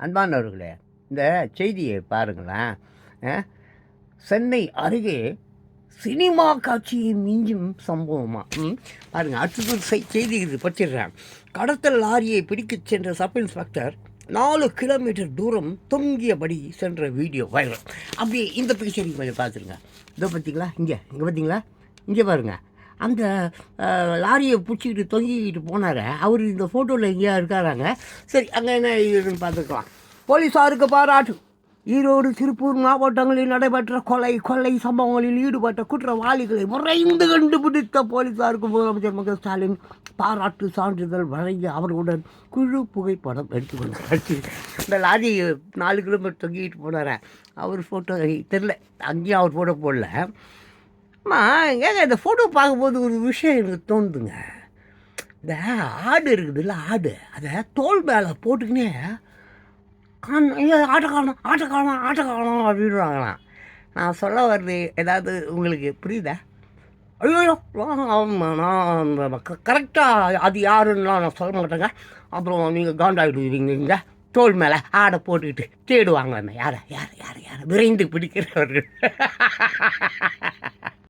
அன்பானவர்களே இந்த செய்தியை பாருங்களேன். சென்னை அருகே சினிமா காட்சியை மிஞ்சும் சம்பவமாக ம், பாருங்க அடுத்தது செய்தி இது படிச்சிடுறேன் கடத்தல் லாரியை பிடிக்கச் சென்ற சப் இன்ஸ்பெக்டர் நாலு கிலோமீட்டர் தூரம் தொங்கியபடி சென்ற வீடியோ வைரல். அப்படியே இந்த பிக்சரையும் கொஞ்சம் பார்த்துருங்க. இதோ பார்த்தீங்களா? இங்கே இங்கே பார்த்தீங்களா? இங்கே பாருங்கள் அந்த லாரியை பிடிச்சிக்கிட்டு தொங்கிக்கிட்டு போனார். அவர் இந்த ஃபோட்டோவில் எங்கேயா இருக்காராங்க. சரி அங்கே என்ன இதுன்னு பார்த்துக்கலாம். போலீஸாருக்கு பாராட்டு. ஈரோடு திருப்பூர் மாவட்டங்களில் நடைபெற்ற கொலை கொள்ளை சம்பவங்களில் ஈடுபட்ட குற்றவாளிகளை விரைந்து கண்டுபிடித்த போலீசாருக்கு முதலமைச்சர் மு ஸ்டாலின் பாராட்டு சான்றிதழ் வழங்கி அவர்களுடன் குழு புகைப்படம் எடுத்துக்கொண்டார். இந்த லாரி நாலு கிலோமீட்டர் தொங்கிட்டு போனார்? அவர் ஃபோட்டோ தெரில அங்கேயும் அவர் ஃபோட்டோ போடல. அம்மா ஏங்க இந்த ஃபோட்டோ பார்க்கும்போது ஒரு விஷயம் எனக்கு தோணுதுங்க. இந்த ஆடு இருக்குதுல்ல ஆடு. அதை தோல் மேலே போட்டுக்கினே காண் ஐயோ ஆட்டை காணும் ஆட்டை காணும் ஆட்டை காணும் அப்படின்றாங்களாம் நான் சொல்ல வர்றது ஏதாவது உங்களுக்கு புரியுதா? ஐயோ ஆமாம் நான் கரெக்டாக அது யாருன்னுலாம் நான் சொல்ல மாட்டேங்க. அப்புறம் நீங்கள் காண்டாகிடுவீங்க இங்கே தோல் மேலே ஆடை போட்டுக்கிட்டு தேடுவாங்க யாரை யார் யார் யாரை? விரைந்து பிடிக்கிறவர்கள்.